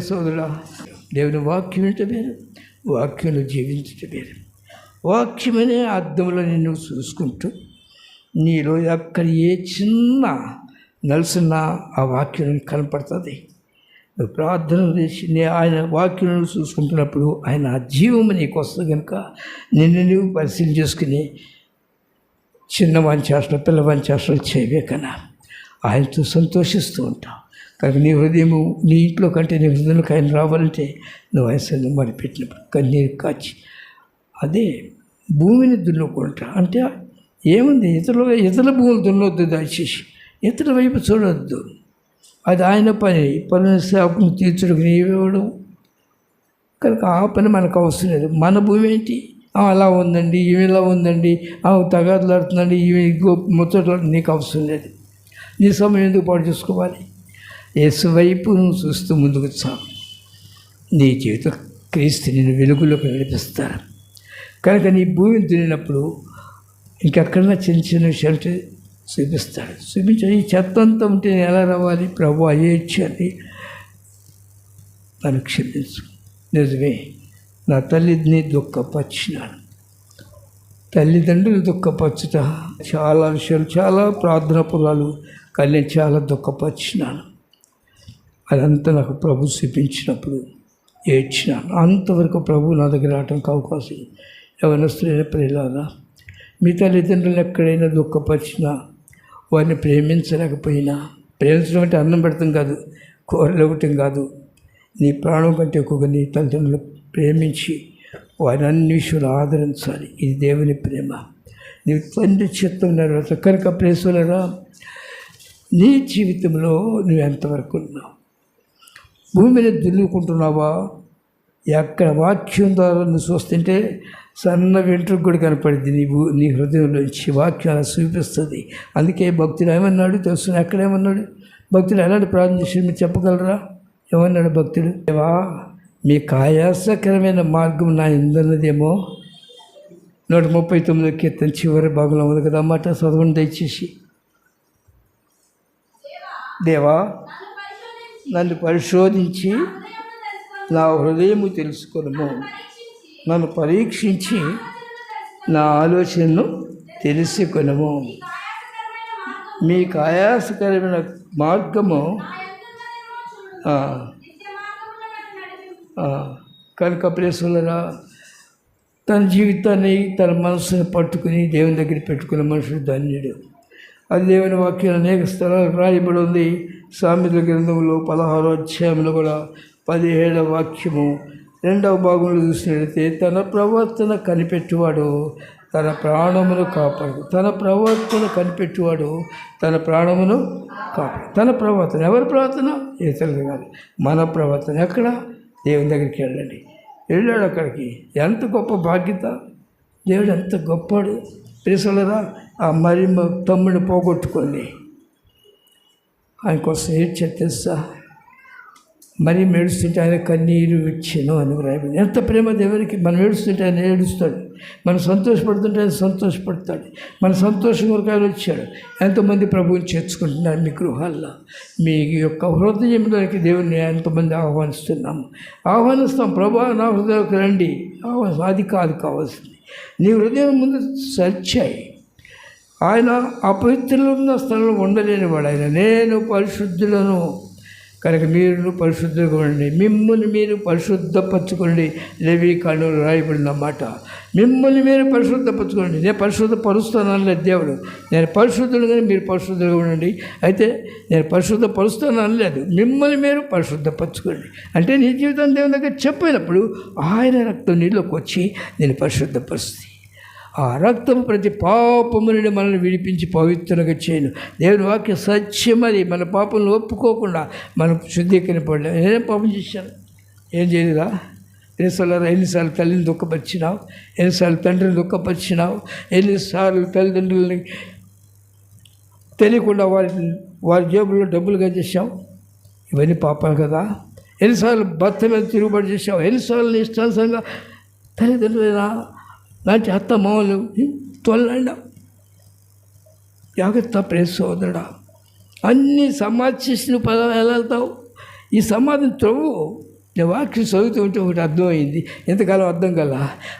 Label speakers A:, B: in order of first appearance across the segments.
A: సోదరుడా దేవుని వాక్యం వింటే వేరు వాక్యంలో జీవించటం వేరు వాక్యమనే అర్థంలో నిన్ను చూసుకుంటూ నీలో ఎక్కడ ఏ చిన్న నలుసున్నా ఆ వాక్యం కనపడుతుంది. నువ్వు ప్రార్థన చేసి ఆయన వాక్యం చూసుకుంటున్నప్పుడు ఆయన జీవం నీకు వస్తుంది కనుక నిన్ను నువ్వు పరిశీలన చేసుకుని చిన్న వంచేష్టలు పిల్ల వంచేష్టలు చేయవే కన్నా. ఆయనతో సంతోషిస్తూ ఉంటావు. కనుక నీ హృదయము నీ ఇంట్లో కంటే నీ హృదయంలోకి ఆయన రావాలంటే నువ్వు ఆయన మరి పెట్టినప్పుడు కన్నీరు కాచి అదే భూమిని దున్నుకుంటా. అంటే ఏముంది? ఇతరుల ఇతరుల భూములు దున్నొద్దు దయచేసి. ఇతరుల వైపు చూడొద్దు. అది ఆయన పని. పని శాపను తీర్చుడికి నీవేవడం? కనుక ఆ పని మనకు అవసరం లేదు. మన భూమి ఏంటి? అలా ఉందండి ఈమె ఇలా ఉందండి ఆ తగాదులాడుతుందండి ఈమె ఇగో ముచ్చట నీకు అవసరం లేదు. నీ సమయం ఎందుకు పాటు చూసుకోవాలి? యేసు వైపు చూస్తూ ముందుకు చాలు నీ జీవితం క్రీస్తు నేను వెలుగులోకి నడిపిస్తారు. కనుక నీ భూమిని దున్నినప్పుడు ఇంకెక్కడన్నా చిన్న చిన్న విషయాలు చూపిస్తాడు. చూపించాడు ఈ చెత్త అంతా ఉంటే నేను ఎలా రావాలి? ప్రభు అని నన్ను క్షమించు. నిజమే నా తల్లిని దుఃఖపరిచినాను. తల్లిదండ్రులు దుఃఖపరచుట చాలా విషయాలు చాలా ప్రార్థన పొలాలు కానీ నేను చాలా దుఃఖపరిచినాను. అదంతా నాకు ప్రభు చూపించినప్పుడు ఏడ్చిన. అంతవరకు ప్రభు నా దగ్గర రావడానికి అవకాశం ఎవరైనా స్త్రీల ప్రియులారా మీ తల్లిదండ్రులను ఎక్కడైనా దుఃఖపరిచినా వారిని ప్రేమించలేకపోయినా ప్రేమించడం అంటే అన్నం పెడతాం కాదు కూరలు ఇవ్వటం కాదు నీ ప్రాణం కంటే ఎక్కువగా నీ తల్లిదండ్రులు ప్రేమించి వారిని అన్ని విషయాలు ఆదరించాలి. ఇది దేవుని ప్రేమ. నీ తండ్రి చిత్తం నెరవేర్చ. కనుక ప్రేసులరా నీ జీవితంలో నువ్వు ఎంతవరకు ఉన్నావు? భూమిని దున్నుకుంటున్నావా ఎక్కడ వాక్యం ద్వారా నువ్వు చూస్తుంటే సన్న వెంట్రుకు కూడా కనపడింది నీ భూ నీ హృదయంలోంచి వాక్యం అలా చూపిస్తుంది. అందుకే భక్తుడు ఏమన్నాడు తెలుసు ఎక్కడేమన్నాడు భక్తుడు ఎలాంటి ప్రార్థన చేసి మీరు చెప్పగలరా? ఏమన్నాడు భక్తుడు? ఏవా మీ కాయాసకరమైన మార్గం నా ఇందన్నదేమో. నూట ముప్పై తొమ్మిది కీర్తన చివరి భాగంలో ఉంది కదా అన్నమాట. చదవండి దయచేసి. దేవా నన్ను పరిశోధించి నా హృదయము తెలుసుకొనము. నన్ను పరీక్షించి నా ఆలోచనను తెలుసుకొనము. మీకు ఆయాసకరమైన మార్గము కనుక ప్రేసులరా తన జీవితాన్ని తన మనసును పట్టుకుని దేవుని దగ్గర పెట్టుకున్న మనుషుడు ధన్యుడు. అది దేవుని వాక్యం అనేక స్థలాలు రాయబడి ఉంది. సామెతల గ్రంథంలో పదహారో అధ్యాయంలో కూడా పదిహేడవ వాక్యము రెండవ భాగంలో చూసినట్లయితే తన ప్రవర్తన కనిపెట్టువాడు తన ప్రాణమును కాపాడు. తన ప్రవర్తన కనిపెట్టువాడు తన ప్రాణమును కాపాడు. తన ప్రవర్తన ఎవరి ప్రవర్తన? ఇతరులు కాదు. మన ప్రవర్తన ఎక్కడ? దేవుని దగ్గరికి వెళ్ళండి. వెళ్ళాడు అక్కడికి. ఎంత గొప్ప బాధ్యత. దేవుడు ఎంత గొప్పడు తెలుసులరా ఆ మరి మా తమ్ముడిని పోగొట్టుకొని ఆయన కోసం ఏడ్చే తెలుసా? మరి ఏడుస్తుంటే ఆయన కన్నీరు ఇచ్చాను అని రాయబడి ఎంత ప్రేమ దేవునికి మనం ఏడుస్తుంటే ఆయన ఏడుస్తాడు. మనం సంతోషపడుతుంటే ఆయన సంతోషపడతాడు. మన సంతోషం కొరకు ఆయన వచ్చాడు. ఎంతమంది ప్రభువుని చేర్చుకుంటున్నారు మీ గృహాల్లో. మీ యొక్క హృదయంలోకి దేవుని ఎంతమంది ఆహ్వానిస్తున్నాము. ఆహ్వానిస్తాం ప్రభా నా హృదయంలోకి రండి. ఆహ్వానిస్తాం. అది కాదు కావాల్సింది. నీ హృదయం ముందు సరిచాయి. ఆయన అపవిత్రులున్న స్థలంలో ఉండలేనివాడు ఆయన. నేను పరిశుద్ధులను. కనుక మీరు పరిశుద్ధులుగా ఉండండి మిమ్మల్ని మీరు పరిశుద్ధపరచుకోండి. లేవి కన్నులు రాయబడిన మాట. మిమ్మల్ని మీరు పరిశుద్ధపరచుకోండి. నేను పరిశుద్ధ పరుస్తాను దేవుడు. నేను పరిశుద్ధులుగా మీరు పరిశుద్ధంగా ఉండండి అయితే నేను పరిశుద్ధ పరుస్తానని లేదు మిమ్మల్ని మీరు పరిశుద్ధపరచుకోండి. అంటే నీ జీవితం దేవుని దగ్గర చెప్పినప్పుడు ఆయన రక్తం నీళ్ళకి వచ్చి నేను పరిశుద్ధపరుస్తుంది ఆ రక్తం ప్రతి పాపము నుండి మనల్ని విడిపించి పవిత్రంగా చేయను. దేవుని వాక్య సత్యమని మన పాపలను ఒప్పుకోకుండా మనం శుద్ధీకరింపడలేదు నేనే పాపం చేశాను? ఏం చేయలేదా? ఎన్నిసార్లు ఎన్నిసార్లు తల్లిని దుఃఖపరిచినావు? ఎన్నిసార్లు తండ్రిని దుఃఖపరిచినావు? ఎన్నిసార్లు తల్లిదండ్రులని తెలియకుండా వారి వారి జేబుల్లో డబ్బులుగా చేసాం ఇవన్నీ పాపం కదా. ఎన్నిసార్లు భర్త మీద తిరుగుబాటు చేసావు ఎన్నిసార్లు నీ తల్లిదండ్రులైనా లాంటి అత్త మామూలు తొల్లండ జాగ్రత్త ప్రేస్ సోదరుడా అన్ని సమాధి చేసి నువ్వు ఎలా వెళ్తావు ఈ సమాధిని త్రవ్వు నేను వాక్యం చదువుతూ ఉంటే ఒకటి అర్థమైంది ఎంతకాలం అర్థం కల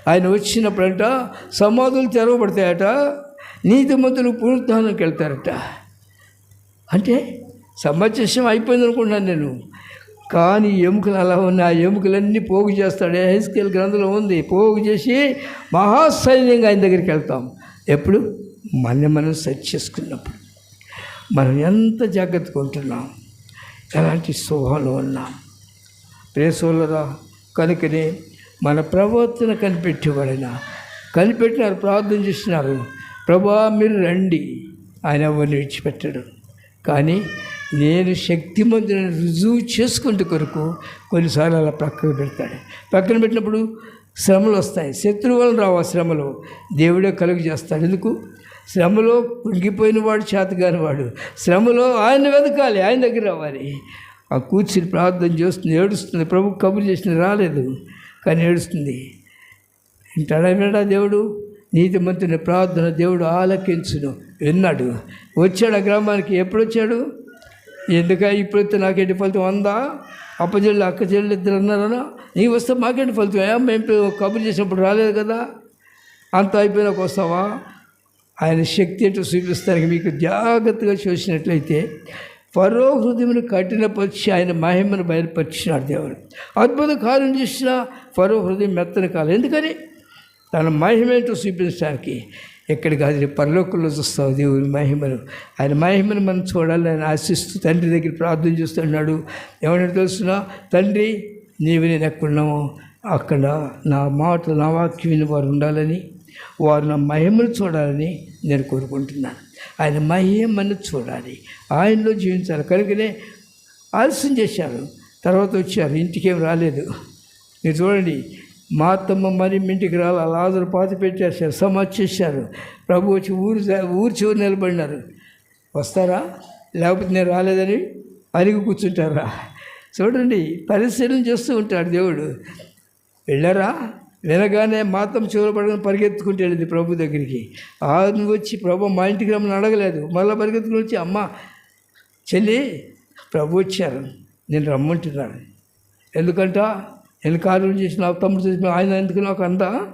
A: ఆయన వచ్చినప్పుడంట సమాధులు తెరవబడతాయట నీతిమంతులు పునరుద్ధానానికి వెళ్తారట అంటే సమాజం అయిపోయింది అనుకున్నాను నేను కానీ ఎముకలు అలా ఉన్నాయి. ఆ ఎముకలన్నీ పోగు చేస్తాడు. హైస్కేల్ గ్రంథంలో ఉంది. పోగు చేసి మహాసైన్యంగా ఆయన దగ్గరికి వెళ్తాం. ఎప్పుడు? మన మనం సెట్ చేసుకున్నప్పుడు. మనం ఎంత జాగ్రత్తగా ఉంటున్నాం. ఎలాంటి శోభంలో ఉన్నాం. ప్రేసోలరా కనుకనే మన ప్రవర్తన కనిపెట్టేవాడైన కనిపెట్టినారు ప్రార్థన చేసినారు ప్రభా మీరు రండి. ఆయన ఎవరిని విడిచిపెట్టడు. కానీ నేను శక్తిమంతుని రుజువు చేసుకుంటే కొరకు కొన్నిసార్లు అలా పక్కన పెడతాడు. పక్కన పెట్టినప్పుడు శ్రమలు వస్తాయి. శత్రువు వలన రావు ఆ శ్రమలు. దేవుడే కలుగు చేస్తాడు. ఎందుకు? శ్రమలో కుంగిపోయిన వాడు చేతగాని వాడు. శ్రమలో ఆయన వెతకాలి ఆయన దగ్గర రావాలి. ఆ కూర్చుని ప్రార్థన చేస్తుంది ఏడుస్తుంది. ప్రభు కబురు చేసిన రాలేదు కానీ ఏడుస్తుంది. వింటాడా వినడా దేవుడు? నీతిమంతుని ప్రార్థన దేవుడు ఆలకించును విన్నాడు. వచ్చాడు ఆ గ్రామానికి. ఎప్పుడు వచ్చాడు ఎందుక ఇప్పుడైతే నాకేంటి ఫలితం? అందా అప్పచెల్లి అక్క చెల్లి ఇద్దరు అన్నారనా నీ వస్తే మాకేంటి ఫలితం? ఏ మేము కబుర్ చేసినప్పుడు రాలేదు కదా? అంత అయిపోయినాక వస్తావా? ఆయన శక్తి ఏంటో చూపిస్తానికి మీకు జాగ్రత్తగా చూసినట్లయితే ఫరో హృదయమును కఠినపరిచి ఆయన మహిమను బయలుపరిచినాడు దేవుడు. అద్భుత కార్యం చేసిన ఫరో హృదయం మెత్తని కాలం. ఎందుకని? తన మహిమేంటో చూపించడానికి ఎక్కడి కాదు పరలోకంలో చూస్తావు దేవుని మహిమను. ఆయన మహిమను మనం చూడాలని ఆయన ఆశిస్తూ తండ్రి దగ్గర ప్రార్థన చేస్తున్నాడు. ఎవరైనా తెలుసునా తండ్రి నీవు నేను ఎక్కడున్నామో అక్కడ నా మాట నా వాక్యం వారు ఉండాలని వారు నా మహిమను చూడాలని నేను కోరుకుంటున్నాను. ఆయన మహిమను చూడాలి. ఆయనలో జీవించాలి. కనుకనే ఆలస్యం చేశారు. తర్వాత వచ్చారు ఇంటికేం రాలేదు. మీరు చూడండి మా అత్తమ్మ మరి ఇంటికి రాలి లాజరు పాతి పెట్టేశారు సమర్చేశారు ప్రభు వచ్చి ఊరు ఊరు చివరి నిలబడినారు. వస్తారా? లేకపోతే నేను రాలేదని అరిగి కూర్చుంటారా? చూడండి పరిశీలన చేస్తూ ఉంటాడు దేవుడు. వెళ్ళారా? వినగానే మాతం చివరి పడగానే పరిగెత్తుకుంటూ వెళ్ళింది ప్రభు దగ్గరికి. ఆ వచ్చి ప్రభు మా ఇంటికి రమ్మని అడగలేదు. మళ్ళీ పరిగెత్తుకుని వచ్చి అమ్మ చెల్లి ప్రభు వచ్చారు. నేను రమ్మంటున్నాను. ఎందుకంట? నేను కార్యం చేసిన తమ్ముడు చేసిన ఆయన ఎందుకు నాకు అందా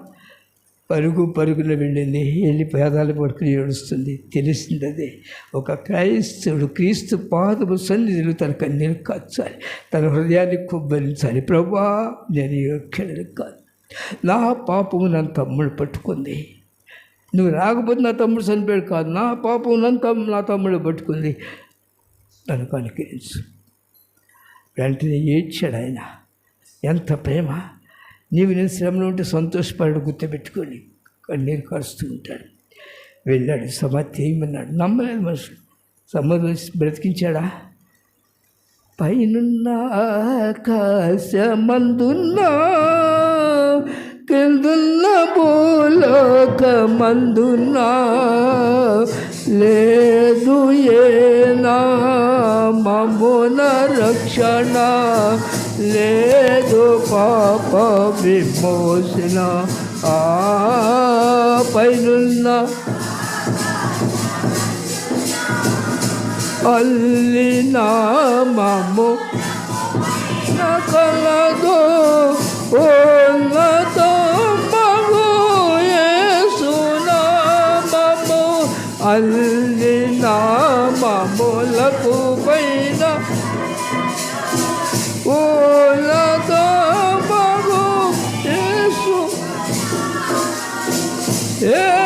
A: పరుగు పరుగున వెళ్ళింది. వెళ్ళి పేదాలు పడుకుని ఏడుస్తుంది. తెలిసింది అది ఒక క్రైస్తవుడు క్రీస్తు పాదము సన్నిధిలో తన కన్నీరు కాచాలి. తన హృదయాన్ని కుబ్బరించాలి. ప్రభా నేను యోగ్యుడు కాదు. నా పాపము నన్ను తమ్ముడు పట్టుకుంది. నువ్వు రాకపోతే నా తమ్ముడు చనిపోయాడు కాదు. నా పాపం నన్ను తమ్ము నా తమ్ముడు పట్టుకుంది. తనకు అనుకరించు వెంటనే ఏడ్చాడు ఆయన. ఎంత ప్రేమ. నీవు నేను శ్రమలో ఉంటే సంతోషపడు గుర్తుపెట్టుకొని. కన్నీరు కారుస్తూ ఉంటాడు వెళ్ళాడు సమాధి చేయమన్నాడు. నమ్మలేదు మనుషులు. సమాధి బ్రతికించాడా? పైనున్న ఆకాశమందున్నా కిందున్న భూలోక మందున్నా లేదు ఏనా మమ్మున రక్షణ లేదు పాప విమోచన. ఆ పైనున్న అల్లినామము నకలదు. ఉన్నత అల్లినామములకు Yeah.